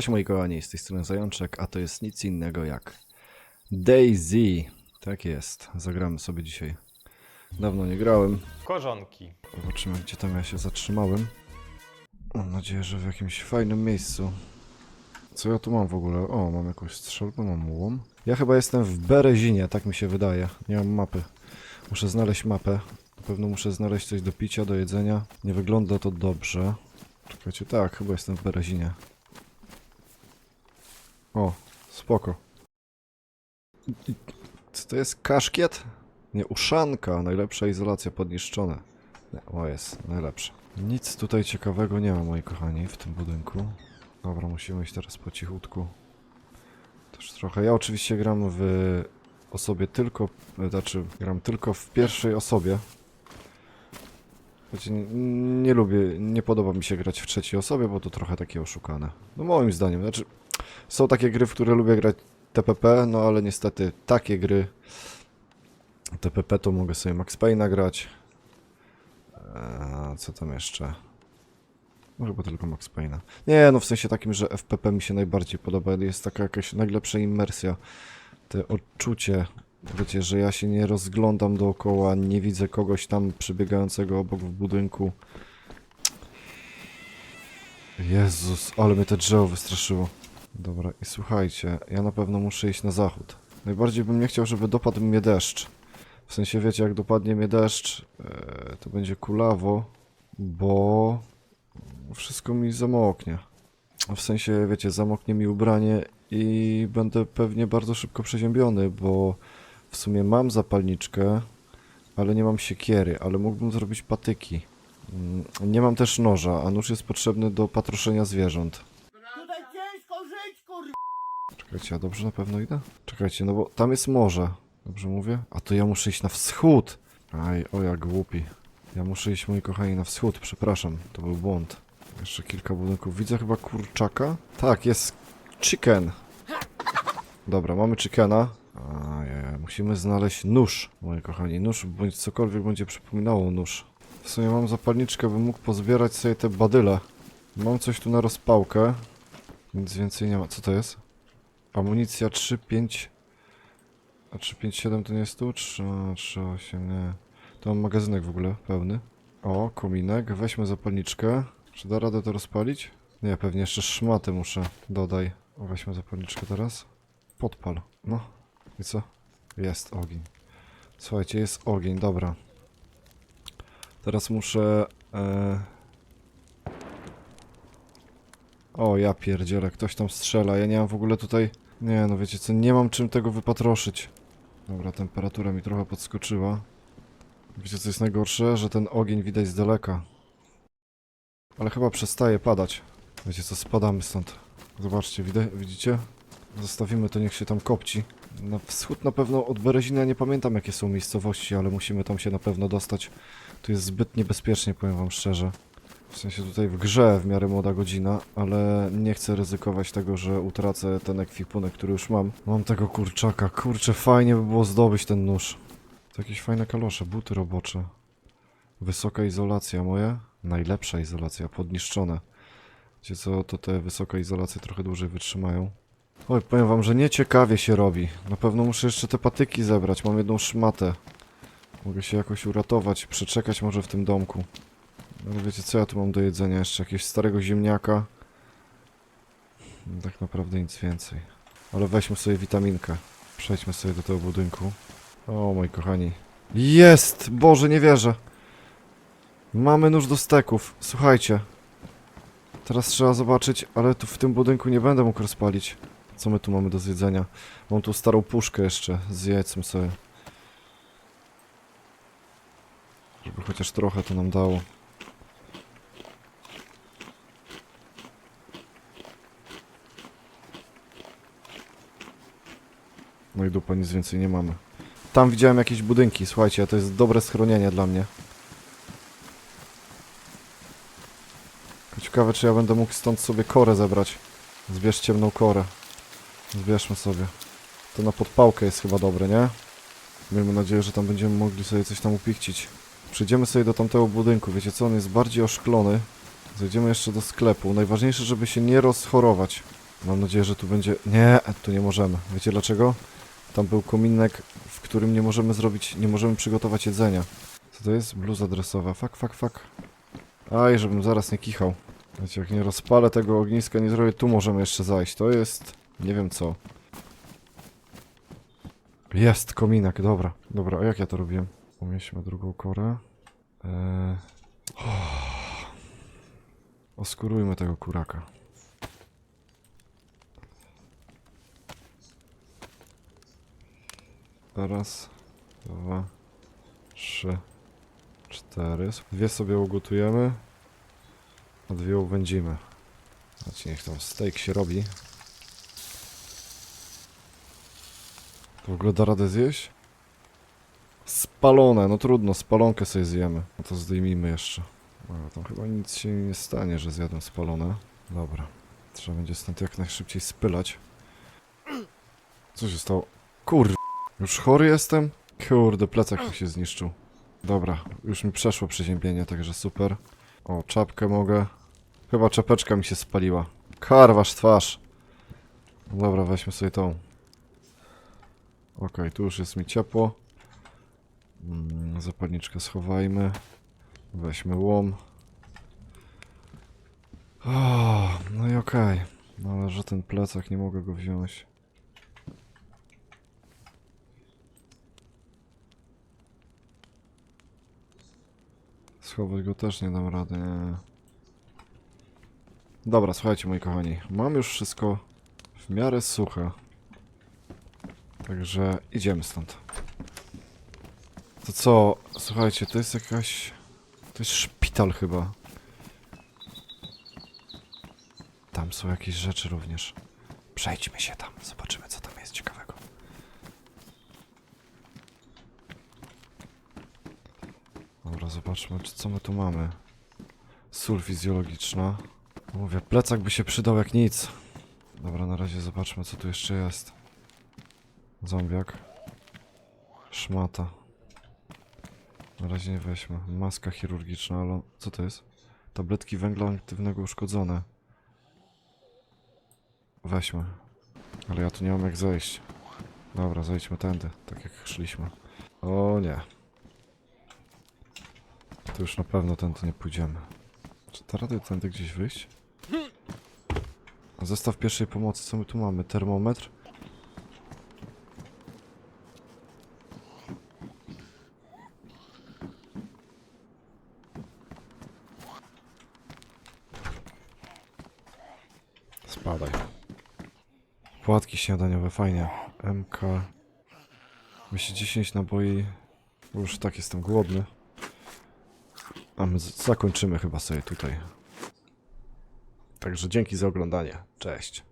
Cześć moi kochani, z tej strony Zajączek, a to jest nic innego jak Daisy. Tak jest, zagramy sobie dzisiaj. Dawno nie grałem, Korzonki. zobaczymy gdzie tam ja się zatrzymałem. Mam nadzieję, że w jakimś fajnym miejscu. Co ja tu mam w ogóle? O, mam jakąś strzelbę, mam łom. Ja chyba jestem w Berezinie, tak mi się wydaje. Nie mam mapy. Muszę znaleźć mapę. Na pewno muszę znaleźć coś do picia, do jedzenia. Nie wygląda to dobrze. Czekajcie, tak, chyba jestem w Berezinie. O, spoko. Co to jest? Kaszkiet? Nie, uszanka. Najlepsza izolacja podniszczone. Nie, o jest, najlepsza. Nic tutaj ciekawego nie ma, moi kochani, w tym budynku. Dobra, musimy iść teraz po cichutku. Też trochę. Ja oczywiście gram w osobie tylko, znaczy gram tylko w pierwszej osobie. Znaczy, nie, nie lubię, nie podoba mi się grać w trzeciej osobie, bo to trochę takie oszukane. No moim zdaniem, znaczy są takie gry, w które lubię grać TPP, no ale niestety takie gry TPP to mogę sobie Max Payne'a grać. Eee, co tam jeszcze? No chyba tylko Max Payne'a. Nie, no w sensie takim, że FPP mi się najbardziej podoba. Jest taka jakaś najlepsza immersja. Te odczucie, wiecie, że ja się nie rozglądam dookoła, nie widzę kogoś tam przebiegającego obok w budynku. Jezus, ale mnie te drzewo wystraszyło. Dobra, i słuchajcie, ja na pewno muszę iść na zachód. Najbardziej bym nie chciał, żeby dopadł mnie deszcz. W sensie, wiecie, jak dopadnie mnie deszcz, e, to będzie kulawo, bo wszystko mi zamoknie. W sensie, wiecie, zamoknie mi ubranie i będę pewnie bardzo szybko przeziębiony, bo w sumie mam zapalniczkę, ale nie mam siekiery, ale mógłbym zrobić patyki. Mm, Nie mam też noża, a nóż jest potrzebny do patroszenia zwierząt. Czekajcie, ja dobrze na pewno idę? Czekajcie, no bo tam jest morze. Dobrze mówię? A to ja muszę iść na wschód. Aj, o jak głupi. Ja muszę iść, moi kochani, na wschód. Przepraszam, to był błąd. Jeszcze kilka budynków. Widzę chyba kurczaka? Tak, jest chicken. Dobra, mamy chickena. Ajaj, musimy znaleźć nóż, moi kochani. Nóż, bądź cokolwiek będzie przypominało nóż. W sumie mam zapalniczkę, bym mógł pozbierać sobie te badyle. Mam coś tu na rozpałkę. Nic więcej nie ma. Co to jest? Amunicja 3, 5. A 3, 5, 7 to nie jest tu? 3, 3, 8, nie. To mam magazynek w ogóle pełny. O, kominek. Weźmy zapalniczkę. Czy da radę to rozpalić? Nie, pewnie jeszcze szmatę muszę. Dodaj. O, weźmy zapalniczkę teraz. Podpal. No. I co? Jest ogień. Słuchajcie, jest ogień, dobra. Teraz muszę... E... O, ja pierdzielę, ktoś tam strzela. Ja nie mam w ogóle tutaj... Nie, no wiecie co, nie mam czym tego wypatroszyć. Dobra, temperatura mi trochę podskoczyła. Wiecie co jest najgorsze? Że ten ogień widać z daleka. Ale chyba przestaje padać. Wiecie co, spadamy stąd. Zobaczcie, widzicie? Zostawimy to, niech się tam kopci. Na wschód na pewno od Berezina nie pamiętam jakie są miejscowości, ale musimy tam się na pewno dostać. Tu jest zbyt niebezpiecznie, powiem wam szczerze. W sensie tutaj w grze w miarę młoda godzina, ale nie chcę ryzykować tego, że utracę ten ekwipunek, który już mam. Mam tego kurczaka. Kurczę, fajnie by było zdobyć ten nóż. To jakieś fajne kalosze, buty robocze. Wysoka izolacja moje? Najlepsza izolacja, podniszczone. Wiecie co, to te wysokie izolacje trochę dłużej wytrzymają. Oj, powiem wam, że nieciekawie się robi. Na pewno muszę jeszcze te patyki zebrać, mam jedną szmatę. Mogę się jakoś uratować, przeczekać może w tym domku. Ale wiecie co ja tu mam do jedzenia? Jeszcze jakiegoś starego ziemniaka. No, Tak naprawdę nic więcej. Ale weźmy sobie witaminkę. Przejdźmy sobie do tego budynku. O moi kochani. Jest! Boże, nie wierzę. Mamy nóż do steków. Słuchajcie. Teraz trzeba zobaczyć, ale tu w tym budynku nie będę mógł rozpalić. Co my tu mamy do zjedzenia? Mam tu starą puszkę jeszcze. Zjedzmy sobie. Żeby chociaż trochę to nam dało. No i dupa, nic więcej nie mamy. Tam widziałem jakieś budynki, słuchajcie, to jest dobre schronienie dla mnie. Ciekawe, czy ja będę mógł stąd sobie korę zebrać. Zbierz ciemną korę. Zbierzmy sobie. To na podpałkę jest chyba dobre, nie? Miejmy nadzieję, że tam będziemy mogli sobie coś tam upichcić. Przejdziemy sobie do tamtego budynku, wiecie co? On jest bardziej oszklony. Zejdziemy jeszcze do sklepu. Najważniejsze, żeby się nie rozchorować. Mam nadzieję, że tu będzie... Nie, tu nie możemy. Wiecie dlaczego? Tam był kominek, w którym nie możemy zrobić... Nie możemy przygotować jedzenia. Co to jest? Bluza dresowa. Fuck, fuck, fuck. Aj, żebym zaraz nie kichał. Wiecie, jak nie rozpalę tego ogniska, nie zrobię... Tu możemy jeszcze zajść. To jest... Nie wiem co. Jest kominek, dobra. Dobra, a jak ja to robiłem? Umieśćmy drugą korę. Eee... Oskurujmy tego kuraka. Raz, dwa, trzy, cztery. Dwie sobie ugotujemy, a dwie uwędzimy. Znaczy niech tam steak się robi. To w ogóle da radę zjeść? Spalone, no trudno, spalonkę sobie zjemy. No to zdejmijmy jeszcze. No, tam chyba nic się nie stanie, że zjadłem spalone. Dobra. Trzeba będzie stąd jak najszybciej spylać. Co się stało? Kur... Już chory jestem? Kurde, plecak mi się zniszczył. Dobra, już mi przeszło przeziębienie, także super. O, czapkę mogę. Chyba czapeczka mi się spaliła. Karwasz twarz. Dobra, weźmy sobie tą. Okej, tu już jest mi ciepło. Mm, zapalniczkę schowajmy. Weźmy łom. O, no i okej. No ale że ten plecak nie mogę go wziąć. Schować go też nie dam rady, nie. Dobra, słuchajcie moi kochani. Mam już wszystko w miarę suche. Także idziemy stąd. To co? Słuchajcie, to jest jakaś... To jest szpital chyba. Tam są jakieś rzeczy również. Przejdźmy się tam, zobaczymy co tam jest ciekawego. Zobaczmy, czy- co my tu mamy. Sól fizjologiczna. Mówię, plecak by się przydał jak nic. Dobra, na razie zobaczmy, co tu jeszcze jest. Zombiak. Szmata. Na razie nie weźmy. Maska chirurgiczna, ale... Co to jest? Tabletki węgla aktywnego uszkodzone. Weźmy. Ale ja tu nie mam jak zejść. Dobra, zejdźmy tędy, tak jak szliśmy. O nie. To już na pewno tędy nie pójdziemy. Czy da radę tędy gdzieś wyjść? Zestaw pierwszej pomocy, co my tu mamy? Termometr? Spadaj. Płatki śniadaniowe, fajnie. MK. Myślę 10 naboi. Bo już tak jestem głodny. A my zakończymy chyba sobie tutaj. Także dzięki za oglądanie. Cześć.